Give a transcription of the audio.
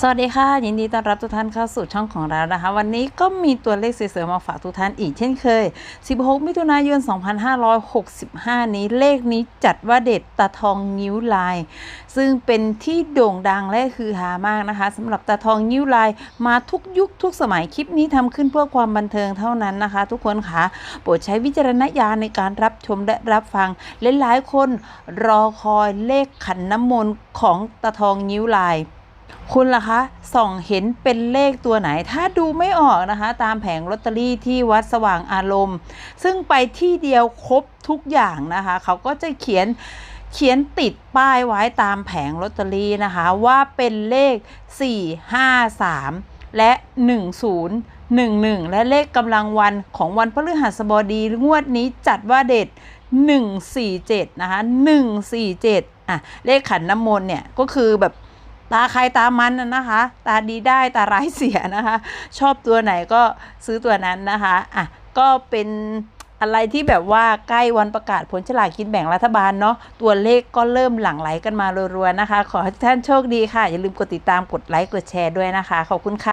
สวัสดีค่ะ ยินดีต้อนรับทุกท่านเข้าสู่ช่องของเรานะคะ วันนี้ก็มีตัวเลขเสวยๆมาฝากทุกท่านอีกเช่นเคย 16 มิถุนายน 2565 นี้เลขนี้จัดว่าเด็ดตาทองนิ้วลาย ซึ่งเป็นที่โด่งดังและคือฮามากนะคะสำหรับตาทองนิ้วลายมาทุกยุคทุกสมัยคลิปนี้ทำขึ้นเพื่อความบันเทิงเท่านั้นนะคะ ทุกคนคะโปรดใช้วิจารณญาณในการรับชมและรับฟังหลายๆคนรอคอยเลขขันน้ำมนต์ของตาทองนิ้วลาย คุณล่ะคะส่องเห็นเป็นเลขตัวไหน ถ้าดูไม่ออกนะคะ ตามแผงลอตเตอรี่ที่วัดสว่างอารมณ์ ซึ่งไปที่เดียวครบทุกอย่างนะคะ เขาก็จะเขียนเขียนติดป้ายไว้ตามแผงลอตเตอรี่นะคะ ว่าเป็นเลข 4 5 3 และ 10 11 และเลขกำลังวันของวันพฤหัสบดีงวดนี้จัดว่าเด็ด 147 นะคะ 147อะเลขขันน้ำมนต์เนี่ยก็คือแบบ ตาใครตามันน่ะนะคะ ตาดีได้ตาร้ายเสียนะคะ ชอบตัวไหนก็ซื้อตัวนั้นนะคะอะก็เป็นอะไรที่แบบว่าใกล้วันประกาศผลฉลากกินแบ่งรัฐบาลเนาะตัวเลขก็เริ่มหลั่งไหลกันมารัวๆนะคะ ขอให้ท่านโชคดีค่ะ อย่าลืมกดติดตามกดไลค์กดแชร์ด้วยนะคะ ขอบคุณค่ะ